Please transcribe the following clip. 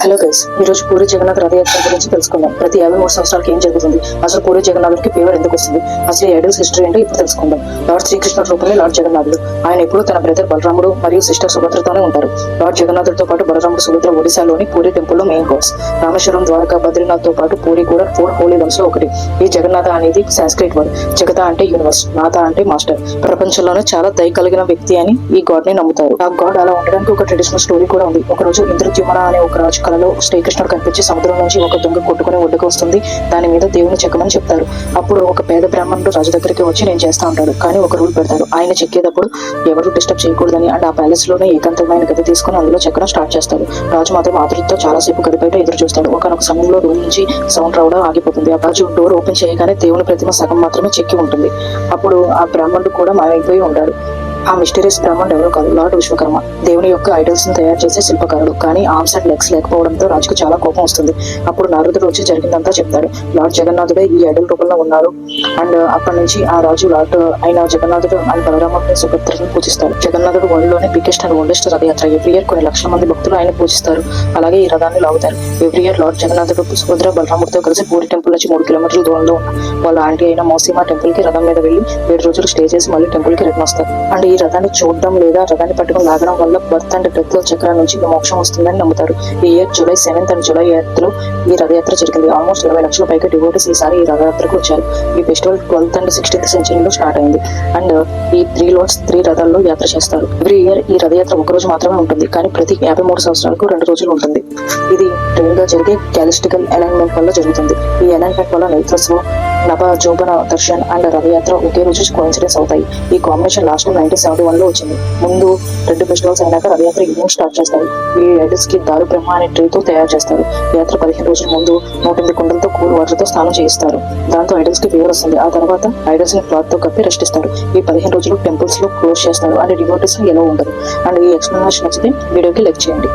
Hello guys ఈ రోజు పూరి జగన్నాథ్ రథయాత్ర గురించి తెలుసుకుందాం. ప్రతి యాభై మూడు సంవత్సరాలకి ఏం జరుగుతుంది? అసలు పూరి జగన్నాథుడికి ఫీవర్ ఎందుకు వస్తుంది? అసలు ఈ ఐడల్స్ హిస్టరీ ఏంటో ఇప్పుడు తెలుసుకుందాం. లార్డ్ శ్రీకృష్ణ రూపంలో లార్డ్ జగన్నాథుడు ఆయన ఎప్పుడూ తన బ్రదర్ బలరాముడు మరియు సిస్టర్ సుభద్రతోనే ఉంటారు. లార్డ్ జగన్నాథుడితో పాటు బలరాముడు సుభద్ర ఒడిశాలోని పూరి టెంపుల్లో మెయిన్ కోర్స్ రామేశ్వరం ద్వారకా బద్రీనాథ్తో పాటు పూరి కూడా ఫోర్ హోలీ గమ్స్లో ఒకటి. ఈ జగన్నాథ అనేది సాంస్క్రిట్ వర్డ్ జగత అంటే యూనివర్స్ నాథ అంటే మాస్టర్ ప్రపంచంలోనే చాలా దయ కలిగిన వ్యక్తి అని ఈ గాడ్ని నమ్ముతారు. ఆ గాడ్ అలా ఉండడానికి ఒక ట్రెడిషనల్ స్టోరీ కూడా ఉంది. ఒక రోజు ఇంద్రద్యుమన అనే ఒక రాజు కళలో శ్రీకృష్ణుడు కనిపించి సముద్రం నుంచి ఒక దొంగ కొట్టుకుని ఒడ్డుకు వస్తుంది. దాని మీద దేవుని చెక్కమని చెప్తారు. అప్పుడు ఒక పేద బ్రాహ్మణుడు రాజు దగ్గరికి వచ్చి నేను చేస్తా ఉంటాడు కానీ ఒక రూల్ పెడతారు. ఆయన చెక్కేటప్పుడు ఎవరు డిస్టర్బ్ చేయకూడదని అండ్ ఆ ప్యాలెస్లోనే ఏకాంతమైన గది తీసుకుని అందులో చెక్కడం స్టార్ట్ చేస్తాడు రాజు మాత్రం ఆతృతతో చాలాసేపు గది బయట ఎదురు చూస్తాడు. ఒకనొక సమయంలో రూమ్ నుంచి సౌండ్ రావడం ఆగిపోతుంది. ఆ రాజు డోర్ ఓపెన్ చేయగానే దేవుని ప్రతిమ సగం మాత్రమే చెక్కి ఉంటుంది. అప్పుడు ఆ బ్రాహ్మణుడు కూడా మాయమైపోయి ఉంటాడు. ఆ మిస్టరీస్ బ్రాహ్మణుడు ఎవరో కాదు లార్డ్ విశ్వకర్మ. దేవుని యొక్క ఐడల్స్ని తయారు చేసే శిల్పకారుడు. కానీ ఆర్మ్స్ అండ్ లెగ్స్ లేకపోవడంతో రాజుకు చాలా కోపం వస్తుంది. అప్పుడు నారదుడు వచ్చి జరిగిందంతా చెప్తాడు. లార్డ్ జగన్నాథుడే ఈ ఐడల్ రూపంలో ఉన్నారు. అండ్ అప్పటి నుంచి ఆ రాజు లార్డ్ అయిన జగన్నాథుడు అండ్ బలరాముడిని సుభద్రని పూజిస్తాడు జగన్నాథుడు వరల్డ్లోనే biggest and oldest Rathyatra. Every year కొన్ని లక్షల మంది భక్తులు ఆయన పూజిస్తారు. అలాగే ఈ రథాన్ని లాగుతారు. ఎవ్రీ ఇయర్ లార్డ్ జగన్నాథుడు సుభద్ర బలరాముడితో కలిసి పూరి టెంపుల్ నుంచి మూడు కిలోమీటర్ల దూరంలో ఉన్న వాళ్ళ ఆంటీ అయిన మౌసీమా టెంపుల్కి రథం మీద వెళ్ళి ఏడు రోజులు స్టే చేసి మళ్ళీ టెంపుల్కి రిటర్న్ వస్తారు. అండ్ ఈ రథాన్ని చూడడం లేదా రథాన్ని పట్టుకుని లాగడం వల్ల బర్త్ అండ్ డెత్ చక్రం నుంచి మోక్షం వస్తుందని నమ్ముతారు. ఈ year July seventh and July ఎయిత్లో ఈ రథయాత్ర జరిగింది. ఆల్మోస్ట్ ఇరవై లక్షల పైగా డివోటీస్ ఈసారి ఈ రథయాత్రకు వచ్చారు. ఈ ఫెస్టివల్ ట్వెల్త్ అండ్ సిక్స్టీన్త్ సెంచరీలో స్టార్ట్ అయింది. అండ్ ఈ త్రీ లోన్స్ త్రీ రథాల్లో యాత్ర చేస్తారు. ఎవ్రీ ఇయర్ ఈ రథయాత్ర ఒక రోజు మాత్రమే ఉంటుంది. కానీ ప్రతి యాభై మూడు సంవత్సరాలకు రెండు రోజులు ఉంటుంది. ఇది ట్రైన్గా జరిగే క్యాలిస్టికల్ అలైన్మెంట్ వల్ల జరుగుతుంది. ఈ అలైన్మెంట్ వల్ల నేత్రస్వం నభ జోబన దర్శన్ అండ్ రవియాత్ర ఒకే రోజు కోయిన్సిడెన్స్ అవుతాయి. ఈ కాంబినేషన్ లాస్ట్ నైన్టీన్ సెవెంటీ వన్లో వచ్చింది. ముందు రెండు ఫెస్టివల్స్ అయినాక రవియాత్ర ఈవినింగ్ స్టార్ట్ చేస్తారు ఈ ఐడల్స్కి దారు బ్రహ్మ అనే ట్రీతో తయారు చేస్తారు. యాత్ర పదిహేను రోజుల ముందు నూట ఎనిమిది కుండలతో కూల్ వాటర్తో స్నానం చేయిస్తారు. దాంతో ఐడల్స్కి ఫీవర్ వస్తుంది. ఆ తర్వాత ఐడల్స్ని క్లాత్తో కప్పి రెస్ట్ ఇస్తారు ఈ పదిహేను రోజులు టెంపుల్స్లో క్లోజ్ చేస్తారు. అండ్ డివోటీస్ ఎలా ఉండదు అండ్ ఈ ఎక్స్ప్లెనేషన్ నచ్చితే వీడియోకి లైక్ చేయండి.